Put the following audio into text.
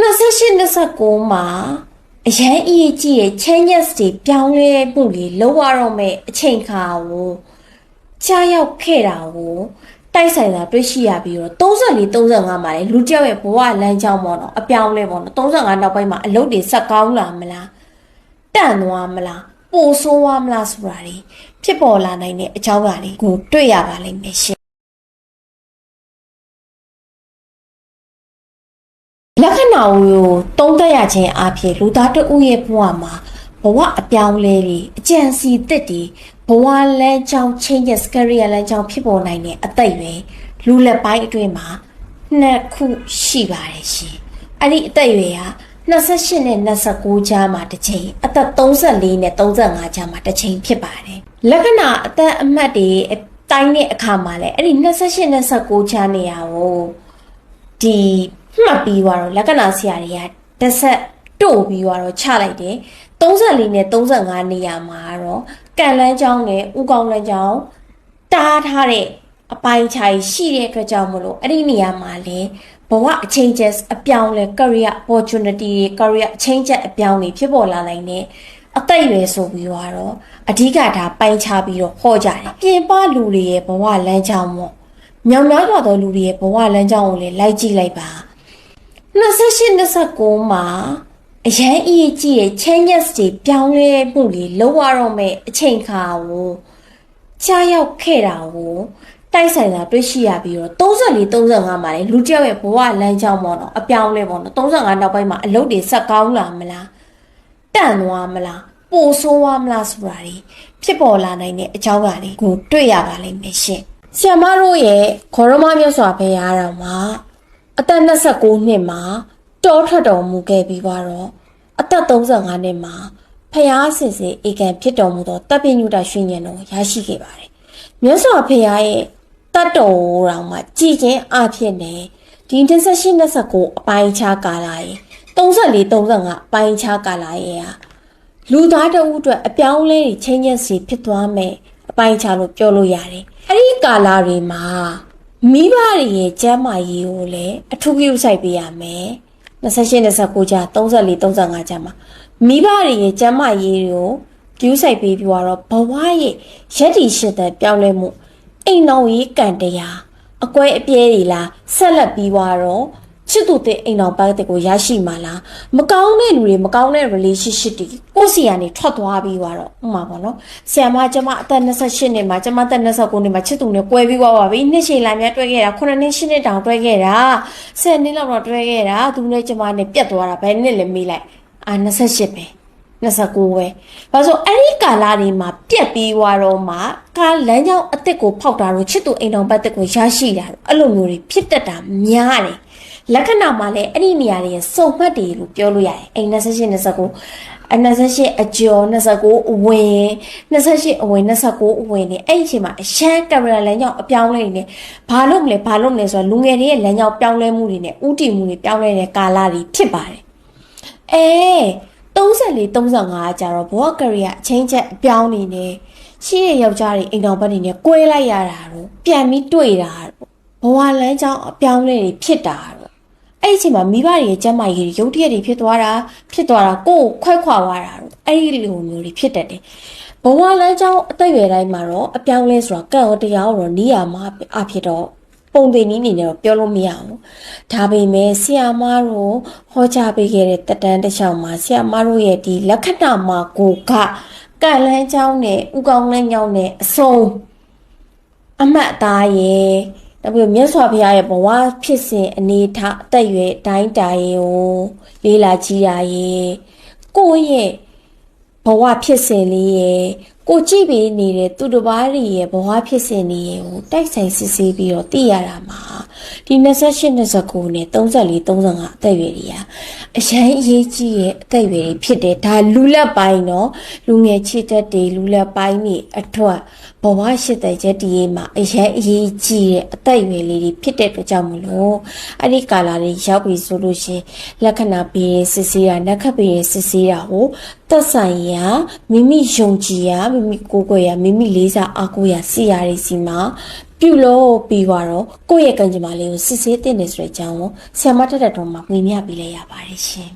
28 29မှာအရန်အရေးကြီးတဲ့ changes တွေပြောင်းလဲမှုတွေလောက်ရတော့မဲ့အချိန်ခါကိုကြားရောက်ခဲ့တာကိုတိုက်ဆိုင်တာတွေ့ရှိရပြီးတော့34 35မှာလေလူတစ်ယောက်ရဲ့ဘဝလမ်းကြောင်းပေါ့နော်အပြောင်းလဲပေါ့နော်35နောက်ပိုင်းမှာအလုပ်တွေဆက်ကောင်းလာမလားတန့်သွားမလားပိုဆိုးသွားမလားဆိုတာတွေဖြစ်ပေါ်လာနိုင်တဲ့အကြောင်းအရာတွေကိုတွေ့ရပါလိမ့်မယ်ရှင် လက္ခဏာကိုတုံးသက်ရခြင်းအဖြစ်လူသားတဦးရဲ့ဘဝမှာဘဝအပြောင်းလဲတွေအကြံစီတစ်တွေဘဝလမ်းကြောင်း changes career လမ်းကြောင်းဖြစ်ပေါ်နိုင်တဲ့အသက်အရွယ်လူလက်ပိုင်းအတွင်းမှာနှစ်ခုရှိပါတယ်ရှင်။အဲ့ဒီအသက်အရွယ်ဟာ28နဲ့29ကြားမှာတစ်ချိန်အသက်34နဲ့35ကြားမှာတစ်ချိန်ဖြစ်ပါတယ်။လက္ခဏာအသက်အမှတ်တွေအတိုင်းတဲ့အခါမှာလည်းအဲ့ဒီ28နဲ့29ကြားနေရာကိုဒီ မှတ်ပြီးသွားတော့လက္ခဏာဆရာတွေကတစ်ဆက်တို့ပြီးသွားတော့ချလိုက်တယ်34နဲ့35နေရာမှာတော့ကန်လန်းချောင်းနဲ့ဥကောင်းလန်းချောင်းတားထားတဲ့အပိုင်းခြားရှိတဲ့အတွက်ကြောင့်မလို့အဲ့ဒီနေရာမှာလဲဘဝအချင်းချက်အပြောင်းလဲ career opportunity တွေ career အချင်းချက်အပြောင်းတွေဖြစ်ပေါ်လာနိုင်တဲ့အသက်အရွယ်ဆိုပြီးတော့အဓိကဒါပိုင်းခြားပြီးတော့ဟောကြတယ်ပြင်ပလူတွေရဲ့ဘဝလမ်းကြောင်းပေါ့မြောင်များစွာသောလူတွေရဲ့ဘဝလမ်းကြောင်းကိုလည်းလိုက်ကြည့်လိုက်ပါ 28 29မှာအရန်အရေးကြီးတဲ့ changes တွေပြောင်းလဲမှုတွေလောက်ရတော့မဲ့အချိန်ခါကိုကြားရောက်ခဲ့တာကိုတိုက်ဆိုင်တာတွေ့ရှိရပြီးတော့34 35မှာလေလူတစ်ယောက်ရဲ့ဘဝလမ်းကြောင်းပေါ့နော်အပြောင်းလဲပေါ့နော်35နောက်ပိုင်းမှာအလုပ်တွေဆက်ကောင်းလာမလားတန့်သွားမလားပိုဆိုးသွားမလားဆိုတာတွေဖြစ်ပေါ်လာနိုင်တဲ့အကြောင်းအရာတွေကိုတွေ့ရပါလိမ့်မယ်ရှင်ဆ iam မတို့ရဲ့ခေါရမမြတ်စွာဘုရားတော်မှာ အသက်29နှစ်မှာတောထွက်တော်မူခဲ့ပြီးတော့အသက်35နှစ်မှာဖျားဆင်စေဧကံဖြစ်တော်မူသောတပ်ပိညုတရွှေဉဏ်တော်ရရှိခဲ့ပါတယ်မြတ်စွာဘုရားရဲ့တတ်တော်တော်မှာကြည်ချင်းအဖြစ်နဲ့ဒီ28 29အပိုင်းခြားကာလရေ34 35အပိုင်းခြားကာလရေဟာလူသားတဦးအတွက်အပြောင်းလဲတွေချင်းချင်းစီဖြစ်သွားမယ်အပိုင်းခြားလို့ပြောလို့ရတယ်အဲ့ဒီကာလတွေမှာ မိဘတွေရဲ့ကျမ်းမာရေးကိုလည်းအထူးပြုစိုက်ပေးရမယ်28 29ကြာ34 35ကြာမှာမိဘတွေရဲ့ကျမ်းမာရေးကိုကျူးစိုက်ပေးပြီးတော့ဘဝရဲ့ရက်တီရှစ်သက်ပြောင်းလဲမှုအိမ်တော်ရေးကံတရားအကွဲအပြဲတွေလားဆက်လက်ပြီးတော့ ချစ်သူတဲ့အိမ်တော်ပတ်တဲ့ကိုရရှိမှာလားမကောင်းတဲ့လူတွေမကောင်းတဲ့ relationship တွေကိုယ့်စီကနေထွက်သွားပြီးတော့ဥမာပေါ့နော်ဆ iam မကျမအသက်28နှစ်မှာကျမအသက်29နှစ်မှာချစ်သူနဲ့ကွဲပြီးသွားပါပြီနှစ်ရှည်လာများတွဲခဲ့တာ9နှစ်10နှစ်တောင်တွဲခဲ့တာ10နှစ်လောက်တော့တွဲခဲ့တာသူနဲ့ကျမနဲ့ပြတ်သွားတာဘယ်နှစ်လဲမေးလိုက်အာ28ပဲ29ပဲ။ဘာလို့အဲ့ဒီကာလတွေမှာပြက်ပြီးွားတော့မှကားလမ်းကြောင်းအစ်စ်ကိုဖောက်တာတော့ချစ်သူအိမ်တော်ဘက်တစ်ကိုရရှိတာတော့အဲ့လိုမျိုးတွေဖြစ်တတ်တာများတယ်။ လက္ခဏာမှာလည်းအဲ့ဒီနေရာတွေရဲ့စုံမှတ်တွေလို့ပြောလို့ရတယ်။အိမ်28 29အ28အကျော်29အဝင်28အဝင်29အဝင်နေအဲ့ဒီအချိန်မှာအရှမ်းကင်မရာလမ်းကြောင်းအပြောင်းလဲနေဘာလို့မလဲဘာလို့မလဲဆိုတော့လူငယ်တွေရဲ့လမ်းကြောင်းပြောင်းလဲမှုတွေနဲ့ဥတီမှုတွေပြောင်းလဲတဲ့ကာလတွေဖြစ်ပါတယ်။အဲ34 35ကျတော့ဘောကရီယာအချင်းချက်အပြောင်းနေနေရှိရယောက်ျားတွေအိမ်တော်ဘက်နေနဲ့ကွဲလိုက်ရတာတော့ပြန်ပြီးတွေ့တာတော့ဘဝလမ်းကြောင်းအပြောင်းလဲတွေဖြစ်တာတော့ အဲ့ဒီအချိန်မှာမိဘတွေရဲ့ကျမ်းမာရေးရုပ်တရက်တွေဖြစ်သွားတာဖြစ်သွားတာကိုယ်ခွဲခွာသွားတာတော့အဲ့ဒီလိုမျိုးတွေဖြစ်တတ်တယ်ဘဝလမ်းကြောင်းအသက်အရွယ်တိုင်းမှာတော့အပြောင်းလဲဆိုတာကံရောတရားရောနီးရမှာအဖြစ်တော့ပုံသေးနည်းနေတော့ပြောလို့မရဘူးဒါပေမဲ့ဆီယာမတို့ဟောကြားပေးခဲ့တဲ့တက်တန်းတစ်လျှောက်မှာဆီယာမတို့ရဲ့ဒီလက္ခဏာမှာကိုကကန့်လန်းချောင်းနဲ့ဥကောင်းလန်းချောင်းနဲ့အစုံအမှတ်အသားရဲ့ နောက်ပြီးမြတ်စွာဘုရားရဲ့ဘဝဖြစ်စဉ်အနေထားအသက်အရွယ်တိုင်းတာရေကိုလေးလာကြည့်ရရဲ့ကိုယ့်ရဲ့ဘဝဖြစ်စဉ်လေးရဲ့ ကိုကြည့်ပြီးနေတဲ့သူတစ်ပါးတွေရဲ့ဘဝဖြစ်စဉ်တွေရဲ့ကိုတိုက်ဆိုင်စစ်ဆေးပြီးတော့သိရတာမှာဒီ28 29နဲ့34 35အသက်အရွယ်တွေဟာအရန်အရေးကြီးရဲ့အသက်အရွယ်တွေဖြစ်တယ်ဒါလူလက်ပိုင်းတော့လူငယ်ချစ်တဲ့တွေလူလက်ပိုင်းနေအထွတ်ဘဝရှိတဲ့ချက်တည်းမှာအရန်အရေးကြီးတဲ့အသက်အရွယ်လေးတွေဖြစ်တဲ့အတွက်ကြောင့်မလို့အဲ့ဒီကာလာတွေရောက်ပြီဆိုလို့ရှင်လက္ခဏာပေးစစ်ဆေးတာနက်ခတ်ပေးစစ်ဆေးတာကို သက်ဆိုင်ရာမိမိယုံကြည်ရာမိမိကိုယ်ကိုယ်ရာမိမိလေးစားအားကိုးရာစီရာတွေစီမှာပြုလို့ပြီးသွားတော့ကိုယ့်ရဲ့ကံကြမ္မာလေးကိုစစ်ဆေးတင်နေဆိုတဲ့အကြောင်းကိုဆ iam မတက်တက်တော့မှဝင်မြပေးလိုက်ရပါတယ်ရှင်